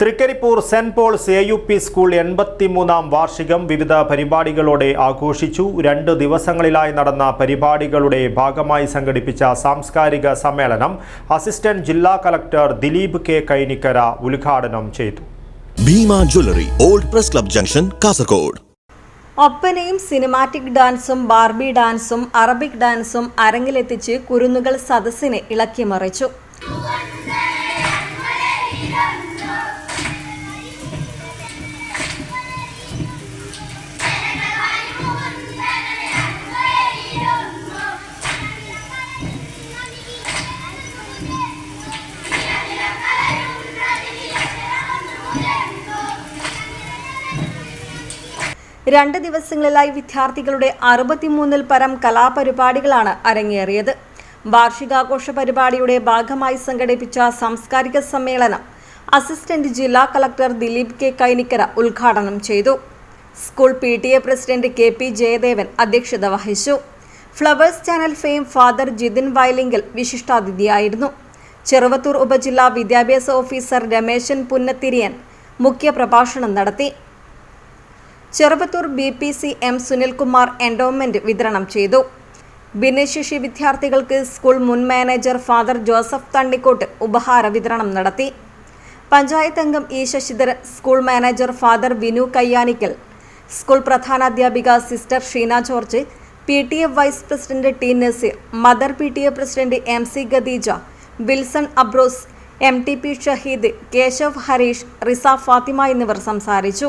Trikaripur saint Paul's A U P school എൺപത്തിമൂന്നാം വാർഷികം വിവിധ പരിപാടികളോടെ ആഘോഷിച്ചു. രണ്ട് ദിവസങ്ങളിലായി നടന്ന പരിപാടികളുടെ ഭാഗമായി സംഘടിപ്പിച്ച സാംസ്കാരിക സമ്മേളനം അസിസ്റ്റന്റ് ജില്ലാ കളക്ടർ ദിലീപ് കെ കൈനിക്കര ഉദ്ഘാടനം ചെയ്തു. Bhima jewellery old press club junction Kasaragod. ഒപ്പനയും cinematic ഡാൻസും ബാർബി ഡാൻസും അറബിക് ഡാൻസും അരങ്ങിലെത്തിച്ച് കുരുന്നുകൾ സദസ്സിനെ ഇളക്കിമറിച്ചു. രണ്ട് ദിവസങ്ങളിലായി വിദ്യാർത്ഥികളുടെ അറുപത്തിമൂന്നിൽ പരം കലാപരിപാടികളാണ് അരങ്ങേറിയത്. വാർഷികാഘോഷ പരിപാടിയുടെ ഭാഗമായി സംഘടിപ്പിച്ച സാംസ്കാരിക സമ്മേളനം അസിസ്റ്റന്റ് ജില്ലാ കളക്ടർ ദിലീപ് കെ കൈനിക്കര ഉദ്ഘാടനം ചെയ്തു. School P T A president K P Jayadevan അധ്യക്ഷത വഹിച്ചു. Flowers channel fame father Jithin Vayalinkal വിശിഷ്ടാതിഥിയായിരുന്നു. Cheruvathur ഉപജില്ലാ വിദ്യാഭ്യാസ ഓഫീസർ രമേശൻ പുന്നത്തിരിയൻ മുഖ്യപ്രഭാഷണം നടത്തി. Cheruvathur B P C M Sunilkumar endowment വിതരണം ചെയ്തു. ഭിന്നശേഷി വിദ്യാർത്ഥികൾക്ക് സ്കൂൾ മുൻ മാനേജർ ഫാദർ ജോസഫ് തണ്ണിക്കോട്ട് ഉപഹാര വിതരണം നടത്തി. പഞ്ചായത്ത് അംഗം E Sasidharan school manager father Vinu Kayyanickal school പ്രധാനാധ്യാപിക sister Sheena George P T A vice president T Nazeer mother P T A president M C Khadeeja Wilson Abros M T P Shaheed Keshav Harish Riza Fathima എന്നിവർ സംസാരിച്ചു.